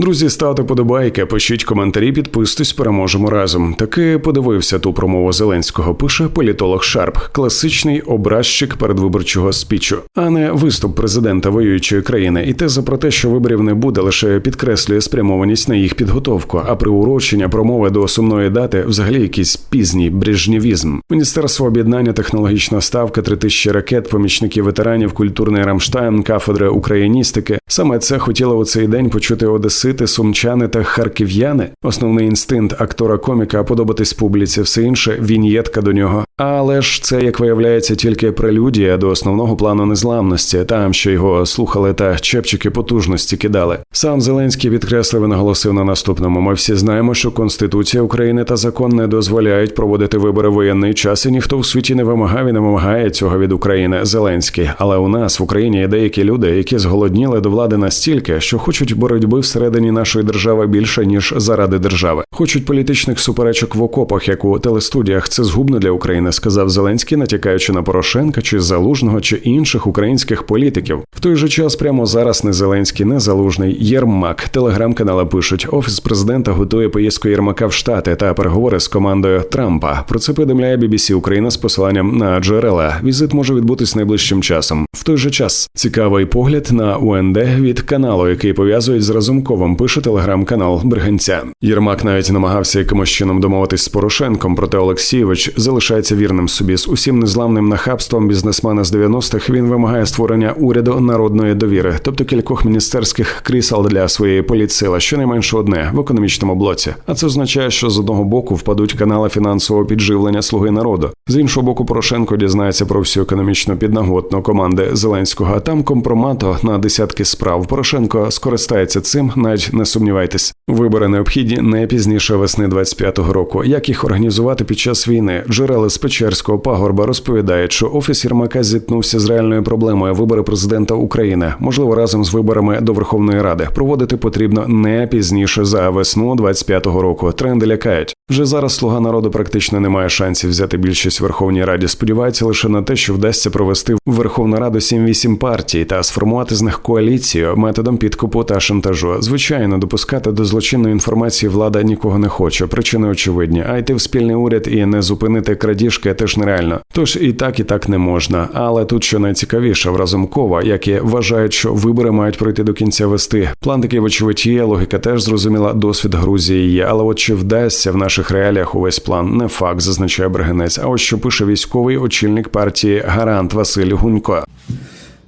Друзі, ставте подобайки, пишіть коментарі, підписуйтесь, переможемо разом. Таки подивився ту промову Зеленського. Пише політолог Шарп, класичний образчик передвиборчого спічу, а не виступ президента воюючої країни. І теза про те, що виборів не буде, лише підкреслює спрямованість на їх підготовку. А приурочення промови до сумної дати взагалі якийсь пізній брежнєвізм. Міністерство об'єднання, технологічна ставка, три тисячі ракет, помічників ветеранів, культурний Рамштайн, кафедри україністики. Саме це хотіло у цей день почути одесити, сумчани та харків'яни. Основний інстинкт актора коміка подобатись публіці, все інше віньєтка до нього. Але ж це, як виявляється, тільки прелюдія до основного плану незламності, там що його слухали та чепчики потужності кидали. Сам Зеленський відкреслив і наголосив на наступному. Ми всі знаємо, що Конституція України та закон не дозволяють проводити вибори в воєнний час, і ніхто в світі не вимагав і не вимагає цього від України. Зеленський. Але у нас в Україні є деякі люди, які зголодніли до влади настільки, що хочуть боротьби всередині нашої держави більше ніж заради держави. Хочуть політичних суперечок в окопах, як у телестудіях. Це згубно для України, сказав Зеленський, натякаючи на Порошенка чи Залужного чи інших українських політиків. В той же час прямо зараз не Зеленський, не Залужний Єрмак. Телеграм-канали пишуть: офіс президента готує поїздку Єрмака в Штати та переговори з командою Трампа. Про це повідомляє BBC Україна з посиланням на джерела. Візит може відбутись найближчим часом. В той же час цікавий погляд на УНД від каналу, який пов'язують з Разумковим. Пише телеграм-канал Бриганця. Єрмак навіть намагався якимось чином домовитись з Порошенком, проте Олексійович залишається вірним собі з усім незламним нахабством бізнесмена з 90-х Він вимагає створення уряду народної довіри, тобто кількох міністерських крісел для своєї політсили, щонайменше одне в економічному блоці. А це означає, що з одного боку впадуть канали фінансового підживлення слуги народу. З іншого боку, Порошенко дізнається про всю економічну піднаготну команди Зеленського. А там компромато на десятки справ. Порошенко скористається цим, навіть не сумнівайтесь. Вибори необхідні не пізніше весни 25-го року. Як їх організувати під час війни? Джерела з Печерського пагорба розповідають, що офіс Єрмака зіткнувся з реальною проблемою вибори президента України, можливо, разом з виборами до Верховної Ради. Проводити потрібно не пізніше за весну 25-го року. Тренди лякають. Вже зараз слуга народу практично не має шансів взяти більшість в Верховній Раді. Сподівається лише на те, що вдасться провести в Верховну Раду 7-8 партій та сформувати з них коаліцію методом підкупу та шантажу. Звичайно, допускати до злочинної інформації влада нікого не хоче. Причини очевидні. А йти в спільний уряд і не зупинити крадіжки теж нереально. Тож і так, і так не можна. Але тут що найцікавіше в Разумкова, які вважають, що вибори мають пройти до кінця вести. План такий вочевидь є, логіка теж зрозуміла. Досвід Грузії є. Але от чи вдасться в наших реаліях увесь план? Не факт, зазначає Бригинець. А ось що пише військовий очільник партії Гарант Василь Гунько.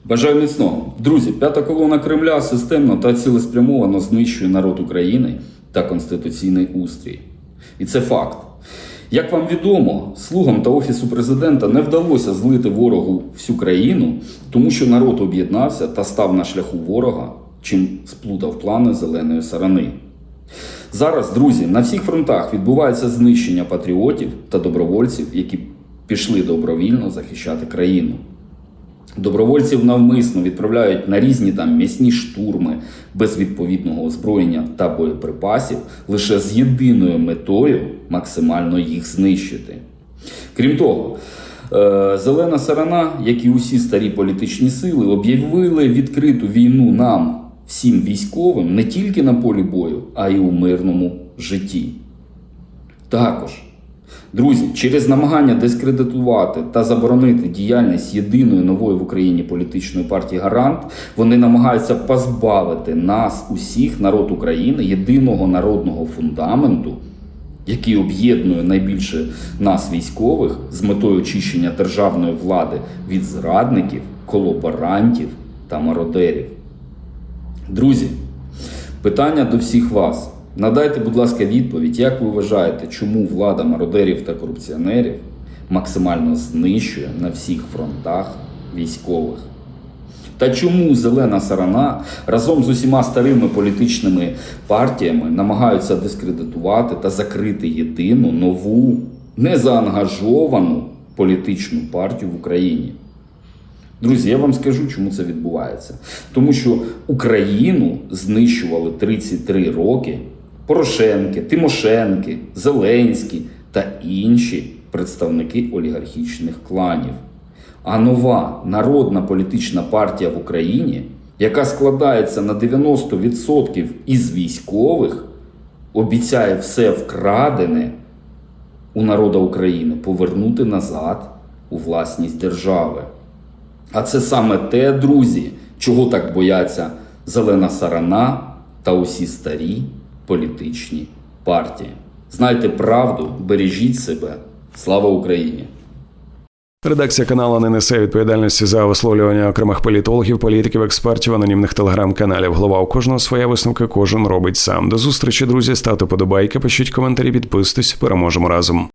Бажаю міцного. Друзі, п'ята колона Кремля системно та цілеспрямовано знищує народ України та конституційний устрій. І це факт. Як вам відомо, слугам та офісу президента не вдалося злити ворогу всю країну, тому що народ об'єднався та став на шляху ворога, чим сплутав плани зеленої сарани. Зараз, друзі, на всіх фронтах відбувається знищення патріотів та добровольців, які пішли добровільно захищати країну. Добровольців навмисно відправляють на різні там м'ясні штурми без відповідного озброєння та боєприпасів лише з єдиною метою максимально їх знищити. Крім того, е, Зелена Сарана, як і усі старі політичні сили, об'явили відкриту війну нам, всім військовим, не тільки на полі бою, а й у мирному житті. Також. Друзі, через намагання дискредитувати та заборонити діяльність єдиної нової в Україні політичної партії Гарант, вони намагаються позбавити нас, усіх, народ України, єдиного народного фундаменту, який об'єднує найбільше нас, військових, з метою очищення державної влади від зрадників, колаборантів та мародерів. Друзі, питання до всіх вас. Надайте, будь ласка, відповідь, як ви вважаєте, чому влада мародерів та корупціонерів максимально знищує на всіх фронтах військових? Та чому зелена сарана разом з усіма старими політичними партіями намагаються дискредитувати та закрити єдину нову незаангажовану політичну партію в Україні? Друзі, я вам скажу, чому це відбувається. Тому що Україну знищували 33 роки Порошенки, Тимошенки, Зеленський та інші представники олігархічних кланів. А нова народна політична партія в Україні, яка складається на 90% із військових, обіцяє все вкрадене у народа України повернути назад у власність держави. А це саме те, друзі, чого так бояться зелена сарана та усі старі політичні партії. Знайте правду, бережіть себе. Слава Україні! Редакція каналу не несе відповідальності за висловлювання окремих політологів, політиків, експертів, анонімних телеграм-каналів. Голова у кожного своя висновка, кожен робить сам. До зустрічі, друзі. Ставте подобайки, пишіть коментарі, підписуйтесь. Переможемо разом.